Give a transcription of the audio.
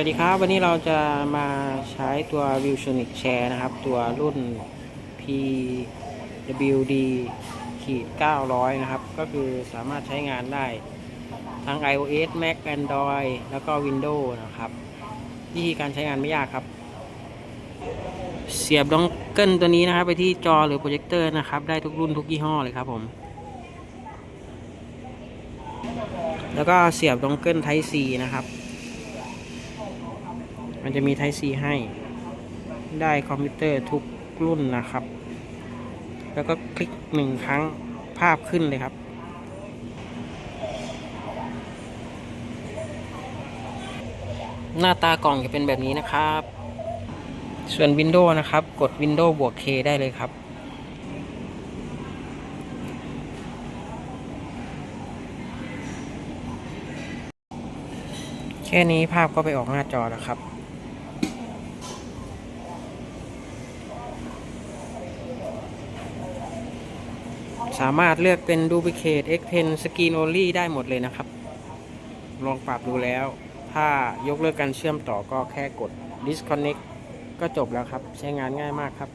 สวัสดีครับ วันนี้เราจะมาใช้ตัว v i e w s o n i c Share นะครับ ตัวรุ่น PWD ขีด900 นะครับ ก็คือสามารถใช้งานได้ ทั้ง iOS Mac Android แล้วก็ Windows นะครับ วิธีการใช้งานไม่ยากครับ เสียบดองเกิลตัวนี้นะครับ ไปที่จอหรือโปรเจคเตอร์นะครับ ได้ทุกรุ่นทุกยี่ห้อเลยครับผม แล้วก็เสียบดองเกิล Type C นะครับ มันจะมี Type C ให้ ได้คอมพิวเตอร์ทุกรุ่นนะครับ แล้วก็คลิกหนึ่งครั้งภาพขึ้นเลยครับ หน้าตากล่องจะเป็นแบบนี้นะครับ ส่วน Windows นะครับ กด Windows บวก K ได้เลยครับแค่นี้ภาพก็ไปออกหน้าจอแล้วครับ สามารถเลือกเป็น Duplicate X Pen Screen Only ได้หมดเลยนะครับ ลองปรับดูแล้ว ถ้ายกเลิกการเชื่อมต่อก็แค่กด Disconnect ก็จบแล้วครับ ใช้งานง่ายมากครับ